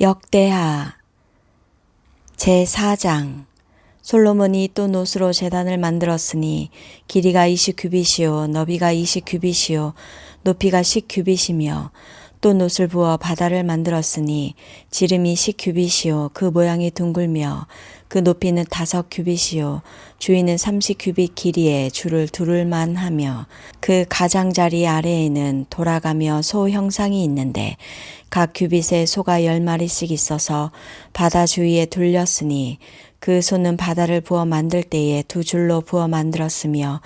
역대하 제4장 솔로몬이 또 노스로 재단을 만들었으니 길이가 20규빗이요 너비가 20규빗이요 높이가 10규빗이며 또 노스를 부어 바다를 만들었으니 지름이 10규빗이요 그 모양이 둥글며 그 높이는 다섯 규빗이요 주위는 30규빗 길이에 줄을 두를만 하며 그 가장자리 아래에는 돌아가며 소 형상이 있는데 각 규빗에 소가 열 마리씩 있어서 바다 주위에 둘렸으니 그 소는 바다를 부어 만들 때에 두 줄로 부어 만들었으며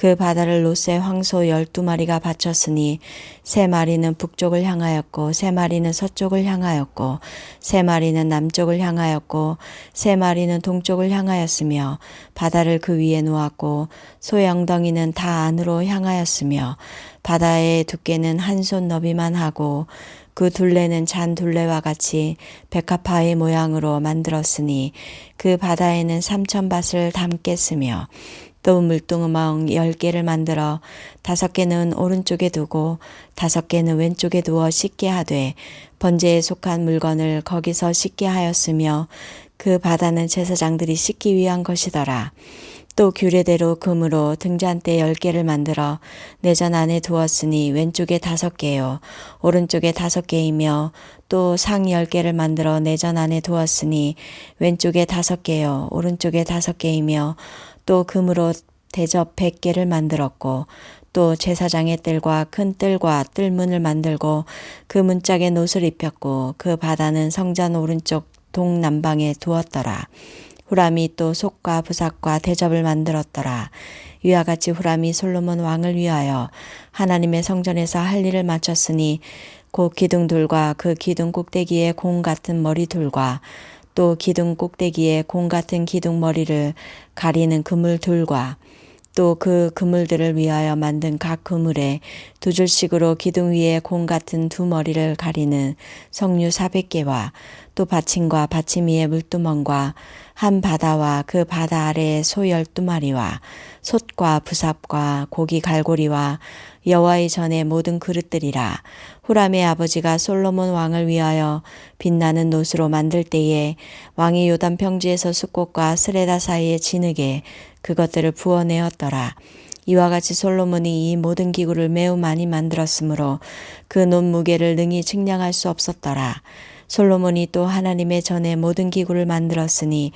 그 바다를 롯세 황소 열두 마리가 바쳤으니 세 마리는 북쪽을 향하였고 세 마리는 서쪽을 향하였고 세 마리는 남쪽을 향하였고 세 마리는 동쪽을 향하였으며 바다를 그 위에 놓았고 소의 엉덩이는 다 안으로 향하였으며 바다의 두께는 한 손 너비만 하고 그 둘레는 잔 둘레와 같이 백합화의 모양으로 만들었으니 그 바다에는 삼천 밭을 담겠으며 또 물동어멍 열 개를 만들어 다섯 개는 오른쪽에 두고 다섯 개는 왼쪽에 두어 씻게 하되 번제에 속한 물건을 거기서 씻게 하였으며 그 바다는 제사장들이 씻기 위한 것이더라. 또 규례대로 금으로 등잔대 열 개를 만들어 내전 안에 두었으니 왼쪽에 다섯 개요 오른쪽에 다섯 개이며 또 상 열 개를 만들어 내전 안에 두었으니 왼쪽에 다섯 개요 오른쪽에 다섯 개이며 또 금으로 대접 백 개를 만들었고 또 제사장의 뜰과 큰 뜰과 뜰문을 만들고 그 문짝에 노을 입혔고 그 바다는 성전 오른쪽 동남방에 두었더라. 후람이 또 속과 부삭과 대접을 만들었더라. 이와 같이 후람이 솔로몬 왕을 위하여 하나님의 성전에서 할 일을 마쳤으니 곧 기둥들과 그 기둥 꼭대기에 공 같은 머리둘과 또 기둥 꼭대기에 공 같은 기둥 머리를 가리는 그물둘과 또 그 그물들을 위하여 만든 각 그물에 두 줄씩으로 기둥 위에 공 같은 두 머리를 가리는 석류 사백 개와 또 받침과 받침 위에 물두멍과 한 바다와 그 바다 아래에 소 열두 마리와 솥과 부삽과 고기 갈고리와 여호와의 전에 모든 그릇들이라 후람의 아버지가 솔로몬 왕을 위하여 빛나는 노스로 만들 때에 왕이 요단 평지에서 숲꽃과 스레다 사이에 진흙에 그것들을 부어내었더라. 이와 같이 솔로몬이 이 모든 기구를 매우 많이 만들었으므로 그 논 무게를 능히 측량할 수 없었더라. 솔로몬이 또 하나님의 전에 모든 기구를 만들었으니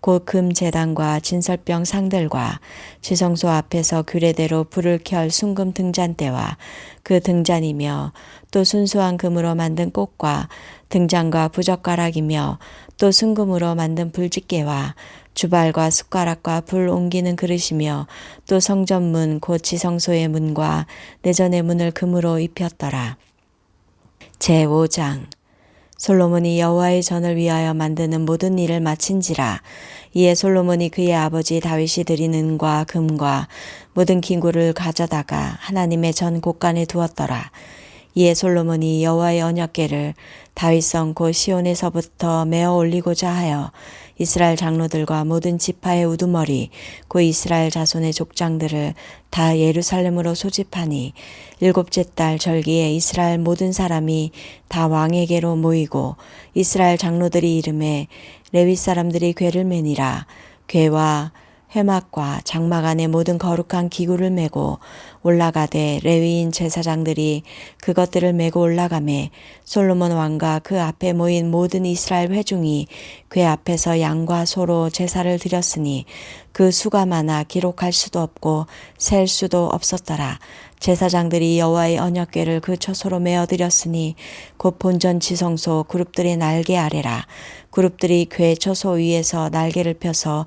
곧금 재단과 진설병 상들과 지성소 앞에서 규례대로 불을 켤 순금 등잔대와 그 등잔이며 또 순수한 금으로 만든 꽃과 등잔과 부젓가락이며 또 순금으로 만든 불집게와 주발과 숟가락과 불 옮기는 그릇이며 또 성전문 곧 지성소의 문과 내전의 문을 금으로 입혔더라. 제5장 솔로몬이 여호와의 전을 위하여 만드는 모든 일을 마친지라. 이에 솔로몬이 그의 아버지 다윗이 드리는 과 금과 모든 기구를 가져다가 하나님의 전 곳간에 두었더라. 이에 솔로몬이 여호와의 언약궤를 다윗성 곧 시온에서부터 메어 올리고자 하여 이스라엘 장로들과 모든 지파의 우두머리 곧 이스라엘 자손의 족장들을 다 예루살렘으로 소집하니 일곱째 달 절기에 이스라엘 모든 사람이 다 왕에게로 모이고 이스라엘 장로들이 이름에 레위 사람들이 괴를 매니라. 괴와 회막과 장막 안에 모든 거룩한 기구를 메고 올라가되 레위인 제사장들이 그것들을 메고 올라가매 솔로몬 왕과 그 앞에 모인 모든 이스라엘 회중이 궤 앞에서 양과 소로 제사를 드렸으니 그 수가 많아 기록할 수도 없고 셀 수도 없었더라. 제사장들이 여호와의 언약궤를 그 처소로 메어 드렸으니 곧 본전 지성소 그룹들의 날개 아래라. 그룹들이 궤 처소 위에서 날개를 펴서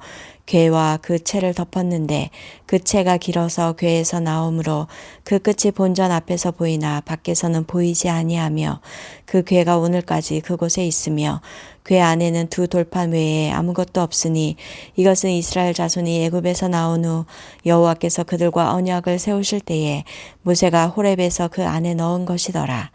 괴와 그 채를 덮었는데 그 채가 길어서 괴에서 나오므로 그 끝이 본전 앞에서 보이나 밖에서는 보이지 아니하며 그 괴가 오늘까지 그곳에 있으며 괴 안에는 두 돌판 외에 아무것도 없으니 이것은 이스라엘 자손이 애굽에서 나온 후 여호와께서 그들과 언약을 세우실 때에 모세가 호렙에서 그 안에 넣은 것이더라.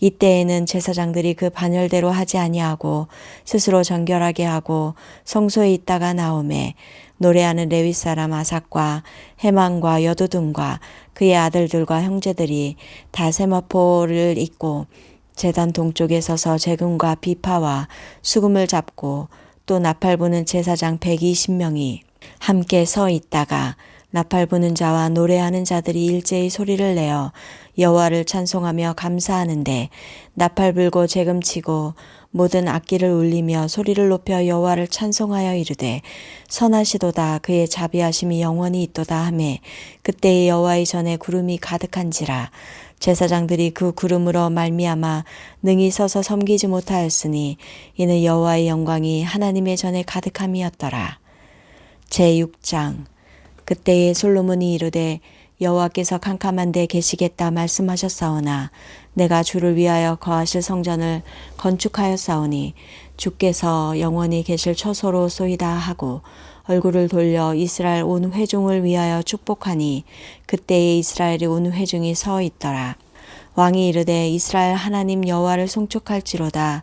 이때에는 제사장들이 그 반열대로 하지 아니하고 스스로 정결하게 하고 성소에 있다가 나오매 노래하는 레위 사람 아삭과 해망과 여두둔과 그의 아들들과 형제들이 다 세마포를 입고 재단 동쪽에 서서 재금과 비파와 수금을 잡고 또 나팔 부는 제사장 120명이 함께 서 있다가 나팔 부는 자와 노래하는 자들이 일제히 소리를 내어 여호와를 찬송하며 감사하는데 나팔 불고 재금 치고 모든 악기를 울리며 소리를 높여 여호와를 찬송하여 이르되 선하시도다. 그의 자비하심이 영원히 있도다 하매 그때의 여호와의 전에 구름이 가득한지라. 제사장들이 그 구름으로 말미암아 능히 서서 섬기지 못하였으니 이는 여호와의 영광이 하나님의 전에 가득함이었더라. 제 6장 그때에 솔로몬이 이르되 여호와께서 캄캄한 데 계시겠다 말씀하셨사오나 내가 주를 위하여 거하실 성전을 건축하였사오니 주께서 영원히 계실 처소로 쏘이다 하고 얼굴을 돌려 이스라엘 온 회중을 위하여 축복하니 그때에 이스라엘의 온 회중이 서 있더라. 왕이 이르되 이스라엘 하나님 여호와를 송축할지로다.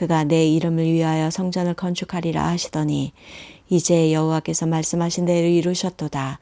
그가 내 이름을 위하여 성전을 건축하리라 하시더니 이제 여호와께서 말씀하신 대로 이루셨도다.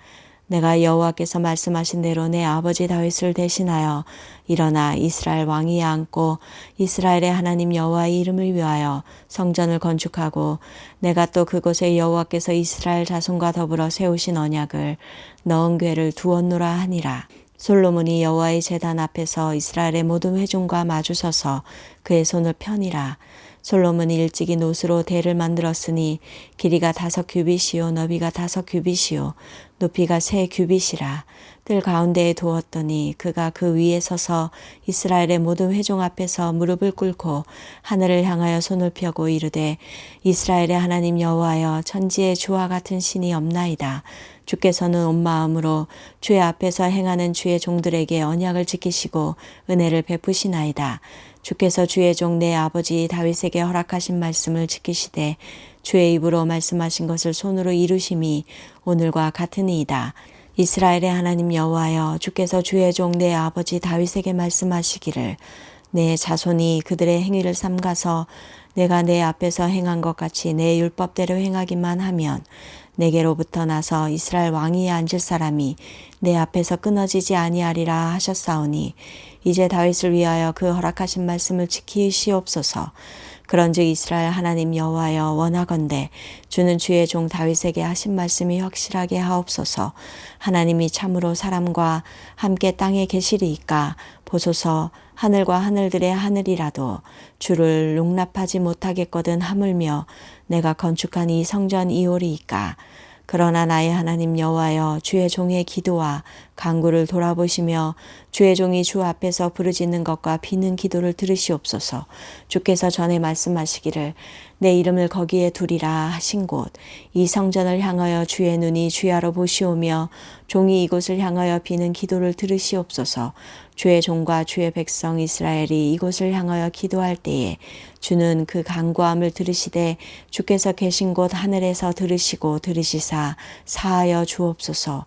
내가 여호와께서 말씀하신 대로 내 아버지 다윗을 대신하여 일어나 이스라엘 왕위에 앉고 이스라엘의 하나님 여호와의 이름을 위하여 성전을 건축하고 내가 또 그곳에 여호와께서 이스라엘 자손과 더불어 세우신 언약을 넣은 궤를 두었노라 하니라. 솔로몬이 여호와의 제단 앞에서 이스라엘의 모든 회중과 마주서서 그의 손을 펴니라. 솔로몬이 일찍이 노스로 대를 만들었으니 길이가 다섯 규빗이요 너비가 다섯 규빗이요 높이가 세 규빗이라 뜰 가운데에 두었더니 그가 그 위에 서서 이스라엘의 모든 회중 앞에서 무릎을 꿇고 하늘을 향하여 손을 펴고 이르되 이스라엘의 하나님 여호와여 천지의 주와 같은 신이 없나이다 주께서는 온 마음으로 주의 앞에서 행하는 주의 종들에게 언약을 지키시고 은혜를 베푸시나이다. 주께서 주의 종 내 아버지 다윗에게 허락하신 말씀을 지키시되 주의 입으로 말씀하신 것을 손으로 이루심이 오늘과 같으니이다. 이스라엘의 하나님 여호와여 주께서 주의 종 내 아버지 다윗에게 말씀하시기를 내 자손이 그들의 행위를 삼가서 내가 내 앞에서 행한 것 같이 내 율법대로 행하기만 하면 내게로부터 나서 이스라엘 왕위에 앉을 사람이 내 앞에서 끊어지지 아니하리라 하셨사오니 이제 다윗을 위하여 그 허락하신 말씀을 지키시옵소서. 그런즉 이스라엘 하나님 여호와여 원하건대 주는 주의 종 다윗에게 하신 말씀이 확실하게 하옵소서. 하나님이 참으로 사람과 함께 땅에 계시리이까 보소서 하늘과 하늘들의 하늘이라도 주를 용납하지 못하겠거든 하물며 내가 건축한 이 성전 이오리이까 그러나 나의 하나님 여호와여 주의 종의 기도와 강구를 돌아보시며 주의 종이 주 앞에서 부르짖는 것과 비는 기도를 들으시옵소서. 주께서 전에 말씀하시기를 내 이름을 거기에 두리라 하신 곳 이 성전을 향하여 주의 눈이 주야로 보시오며 종이 이곳을 향하여 비는 기도를 들으시옵소서. 주의 종과 주의 백성 이스라엘이 이곳을 향하여 기도할 때에 주는 그 간구함을 들으시되 주께서 계신 곳 하늘에서 들으시고 들으시사 사하여 주옵소서.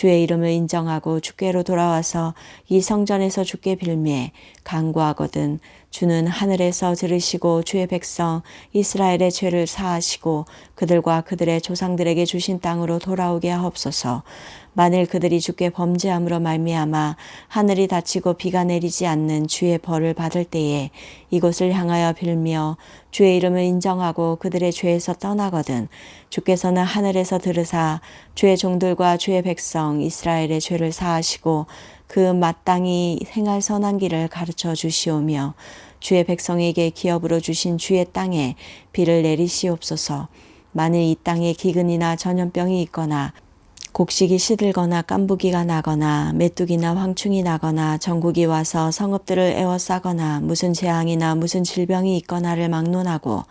주의 이름을 인정하고 주께로 돌아와서 이 성전에서 주께 빌매 간구하거든 주는 하늘에서 들으시고 주의 백성 이스라엘의 죄를 사하시고 그들과 그들의 조상들에게 주신 땅으로 돌아오게 하옵소서. 만일 그들이 주께 범죄함으로 말미암아 하늘이 닫히고 비가 내리지 않는 주의 벌을 받을 때에 이곳을 향하여 빌며 주의 이름을 인정하고 그들의 죄에서 떠나거든 주께서는 하늘에서 들으사 주의 종들과 주의 백성 이스라엘의 죄를 사하시고 그 마땅히 행할 선한 길을 가르쳐 주시오며 주의 백성에게 기업으로 주신 주의 땅에 비를 내리시옵소서. 만일 이 땅에 기근이나 전염병이 있거나 곡식이 시들거나 깐부기가 나거나 메뚜기나 황충이 나거나 전국이 와서 성읍들을 에워싸거나 무슨 재앙이나 무슨 질병이 있거나를 막론하고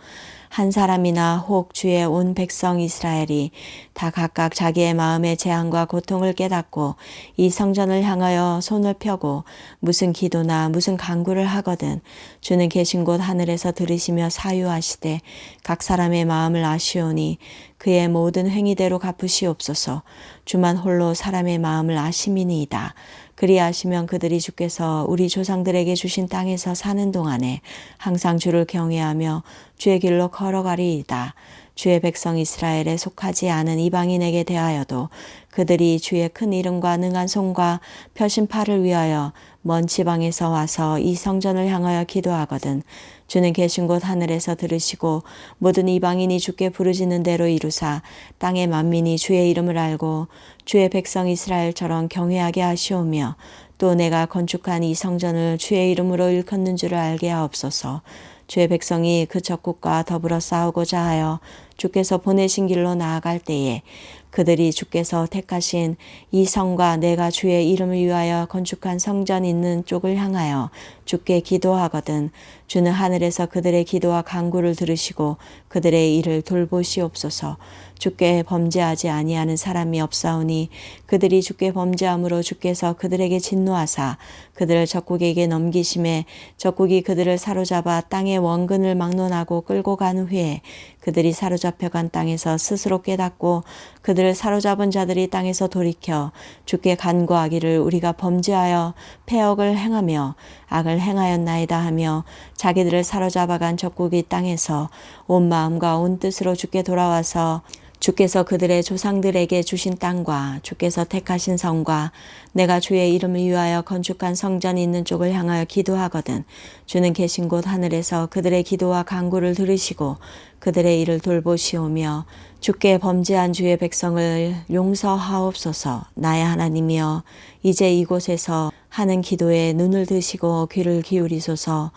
한 사람이나 혹 주의 온 백성 이스라엘이 다 각각 자기의 마음의 재앙과 고통을 깨닫고 이 성전을 향하여 손을 펴고 무슨 기도나 무슨 간구를 하거든 주는 계신 곳 하늘에서 들으시며 사유하시되 각 사람의 마음을 아시오니 그의 모든 행위대로 갚으시옵소서 주만 홀로 사람의 마음을 아심이니이다. 그리하시면 그들이 주께서 우리 조상들에게 주신 땅에서 사는 동안에 항상 주를 경외하며 주의 길로 걸어가리이다. 주의 백성 이스라엘에 속하지 않은 이방인에게 대하여도 그들이 주의 큰 이름과 능한 손과 펴신 팔을 위하여 먼 지방에서 와서 이 성전을 향하여 기도하거든 주는 계신 곳 하늘에서 들으시고 모든 이방인이 주께 부르짖는 대로 이루사 땅의 만민이 주의 이름을 알고 주의 백성 이스라엘처럼 경외하게 하시오며 또 내가 건축한 이 성전을 주의 이름으로 일컫는 줄을 알게 하옵소서. 주의 백성이 그 적국과 더불어 싸우고자 하여 주께서 보내신 길로 나아갈 때에 그들이 주께서 택하신 이 성과 내가 주의 이름을 위하여 건축한 성전 있는 쪽을 향하여 주께 기도하거든 주는 하늘에서 그들의 기도와 간구를 들으시고 그들의 일을 돌보시옵소서. 주께 범죄하지 아니하는 사람이 없사오니 그들이 주께 범죄함으로 주께서 그들에게 진노하사 그들을 적국에게 넘기심에 적국이 그들을 사로잡아 땅의 원근을 막론하고 끌고 간 후에 그들이 사로잡혀간 땅에서 스스로 깨닫고 그들을 사로잡은 자들이 땅에서 돌이켜 주께 간구하기를 우리가 범죄하여 폐역을 행하며 악을 행하였나이다 하며 자기들을 사로잡아간 적국이 땅에서 온 마음과 온 뜻으로 주께 돌아와서 주께서 그들의 조상들에게 주신 땅과 주께서 택하신 성과 내가 주의 이름을 위하여 건축한 성전이 있는 쪽을 향하여 기도하거든 주는 계신 곳 하늘에서 그들의 기도와 간구를 들으시고 그들의 일을 돌보시오며 주께 범죄한 주의 백성을 용서하옵소서. 나의 하나님이여 이제 이곳에서 하는 기도에 눈을 드시고 귀를 기울이소서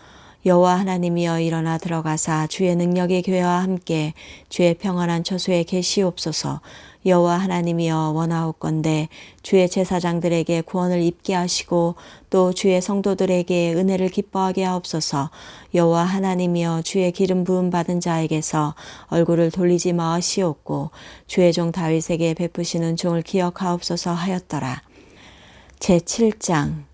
여호와 하나님이여 일어나 들어가사 주의 능력의 교회와 함께 주의 평안한 처소에 계시옵소서. 여호와 하나님이여 원하옵건대 주의 제사장들에게 구원을 입게 하시고 또 주의 성도들에게 은혜를 기뻐하게 하옵소서. 여호와 하나님이여 주의 기름 부음 받은 자에게서 얼굴을 돌리지 마시옵고 주의 종 다윗에게 베푸시는 종을 기억하옵소서 하였더라. 제 7장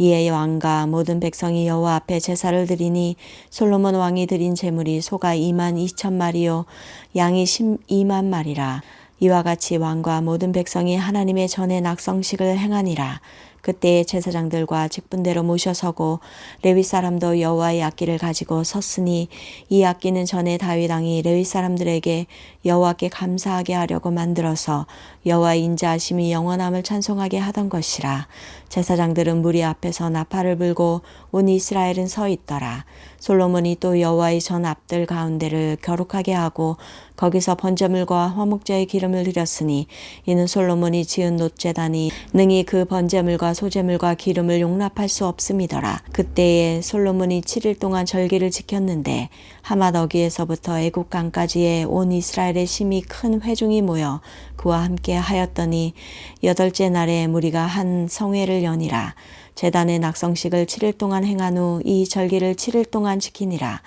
이에 왕과 모든 백성이 여호와 앞에 제사를 드리니 솔로몬 왕이 드린 제물이 소가 2만 2천 마리요 양이 12만 마리라. 이와 같이 왕과 모든 백성이 하나님의 전에 낙성식을 행하니라. 그때의 제사장들과 직분대로 모셔서고 레위 사람도 여호와의 악기를 가지고 섰으니 이 악기는 전에 다윗 왕이 레위 사람들에게 여호와께 감사하게 하려고 만들어서 여호와의 인자하심이 영원함을 찬송하게 하던 것이라 제사장들은 무리 앞에서 나팔을 불고 온 이스라엘은 서 있더라 솔로몬이 또 여호와의 전 앞들 가운데를 거룩하게 하고 거기서 번제물과 화목제의 기름을 드렸으니 이는 솔로몬이 지은 놋제단이 능히 그 번제물과 소제물과 기름을 용납할 수 없음이더라. 그때에 솔로몬이 7일 동안 절기를 지켰는데 하맛 어기에서부터 애국강까지의 온 이스라엘의 심히 큰 회중이 모여 그와 함께 하였더니 여덟째 날에 무리가 한 성회를 연이라 제단의 낙성식을 7일 동안 행한 후 이 절기를 7일 동안 지키니라.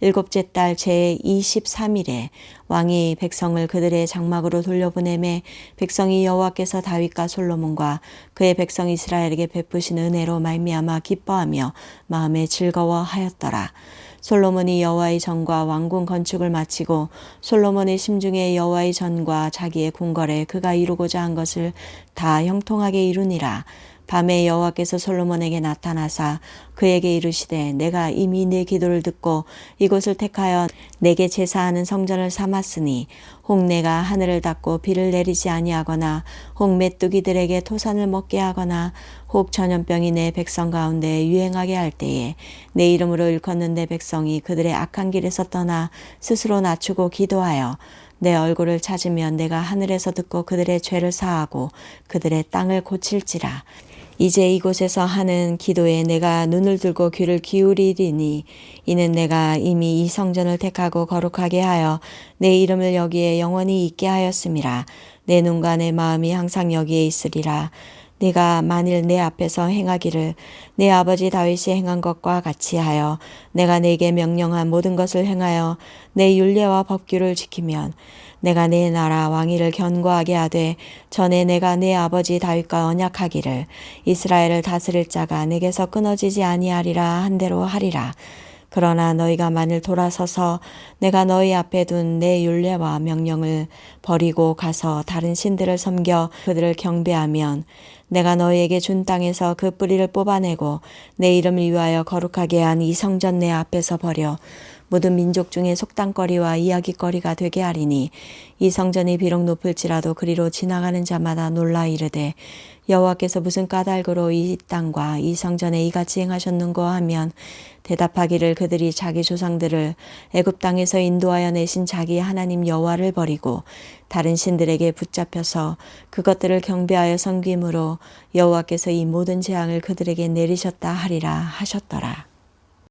일곱째 달 제 23일에 왕이 백성을 그들의 장막으로 돌려보내매 백성이 여호와께서 다윗과 솔로몬과 그의 백성 이스라엘에게 베푸신 은혜로 말미암아 기뻐하며 마음에 즐거워하였더라. 솔로몬이 여호와의 전과 왕궁 건축을 마치고 솔로몬의 심중에 여호와의 전과 자기의 궁궐에 그가 이루고자 한 것을 다 형통하게 이루니라. 밤에 여호와께서 솔로몬에게 나타나사 그에게 이르시되 내가 이미 네 기도를 듣고 이곳을 택하여 내게 제사하는 성전을 삼았으니 혹 내가 하늘을 닫고 비를 내리지 아니하거나 혹 메뚜기들에게 토산을 먹게 하거나 혹 전염병이 내 백성 가운데 유행하게 할 때에 내 이름으로 일컫는 내 백성이 그들의 악한 길에서 떠나 스스로 낮추고 기도하여 내 얼굴을 찾으면 내가 하늘에서 듣고 그들의 죄를 사하고 그들의 땅을 고칠지라. 이제 이곳에서 하는 기도에 내가 눈을 들고 귀를 기울이리니 이는 내가 이미 이 성전을 택하고 거룩하게 하여 내 이름을 여기에 영원히 있게 하였음이라. 내 눈과 내 마음이 항상 여기에 있으리라. 내가 만일 내 앞에서 행하기를 내 아버지 다윗이 행한 것과 같이 하여 내가 내게 명령한 모든 것을 행하여 내 율례와 법규를 지키면 내가 내 나라 왕위를 견고하게 하되 전에 내가 내 아버지 다윗과 언약하기를 이스라엘을 다스릴 자가 내게서 끊어지지 아니하리라 한 대로 하리라. 그러나 너희가 만일 돌아서서 내가 너희 앞에 둔 내 율례와 명령을 버리고 가서 다른 신들을 섬겨 그들을 경배하면 내가 너희에게 준 땅에서 그 뿌리를 뽑아내고 내 이름을 위하여 거룩하게 한 이 성전 내 앞에서 버려 모든 민족 중에 속담거리와 이야기거리가 되게 하리니 이 성전이 비록 높을지라도 그리로 지나가는 자마다 놀라 이르되 여호와께서 무슨 까닭으로 이 땅과 이 성전에 이같이 행하셨는고 하면 대답하기를 그들이 자기 조상들을 애굽 땅에서 인도하여 내신 자기 하나님 여호와를 버리고 다른 신들에게 붙잡혀서 그것들을 경배하여 섬김으로 여호와께서 이 모든 재앙을 그들에게 내리셨다 하리라 하셨더라.